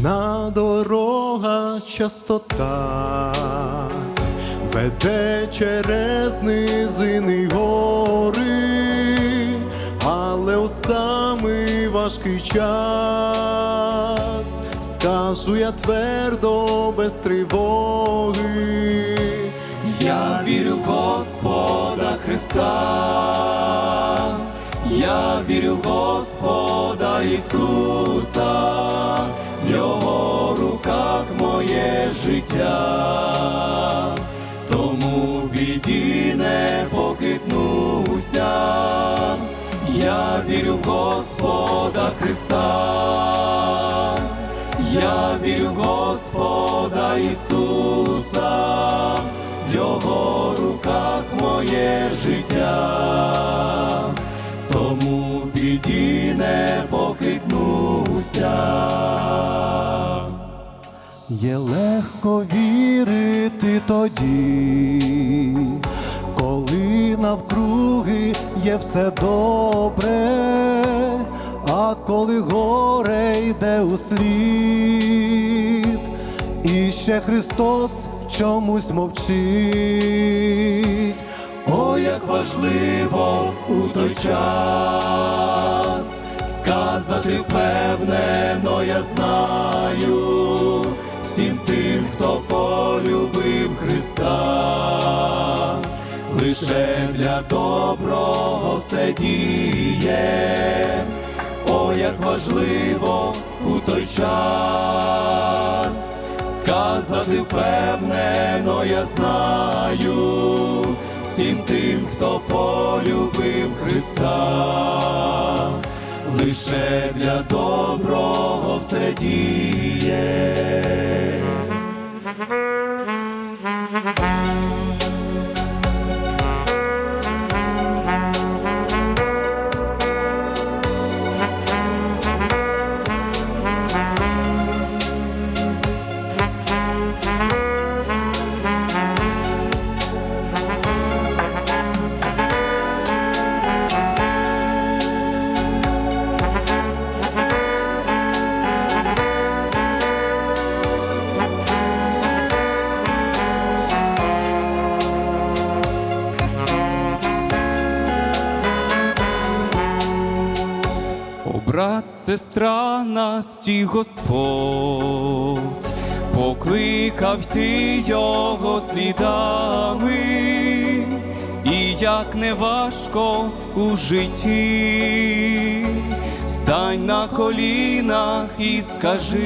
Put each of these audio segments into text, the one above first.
Земна дорога часто так веде через низини гори, але у самий важкий час. Скажу я твердо без тривоги. Я вірю в Господа Христа, я вірю в Господа Ісуса, життя, тому в біді не похитнуся, я вірю в Господа Христа. Я вірю в Господа Ісуса, в Його руках моє життя, тому в біді не похитнуся. Є легко вірити тоді, коли навкруги є все добре, а коли горе йде у слід, і ще Христос чомусь мовчить. О, як важливо у той час сказати впевнено, я знаю лише для доброго все діє. О, як важливо у той час сказати впевнено, я знаю всім тим, хто полюбив Христа, лише для доброго все діє. Брат, сестра, нас і Господь покликав йти його слідами, і як не важко у житті, встань на колінах і скажи,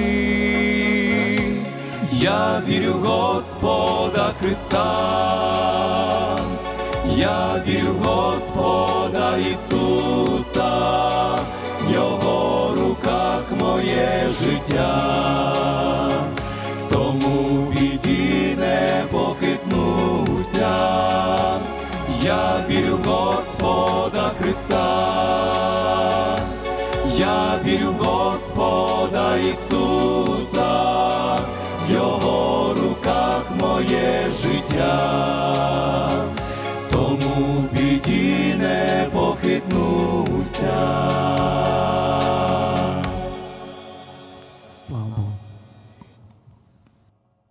я вірю в Господа Христа. Я вірю в Господа Ісуса, моє життя, тому біді не похитнуся, я вірю в Господа Христа, я вірю в Господа Ісуса,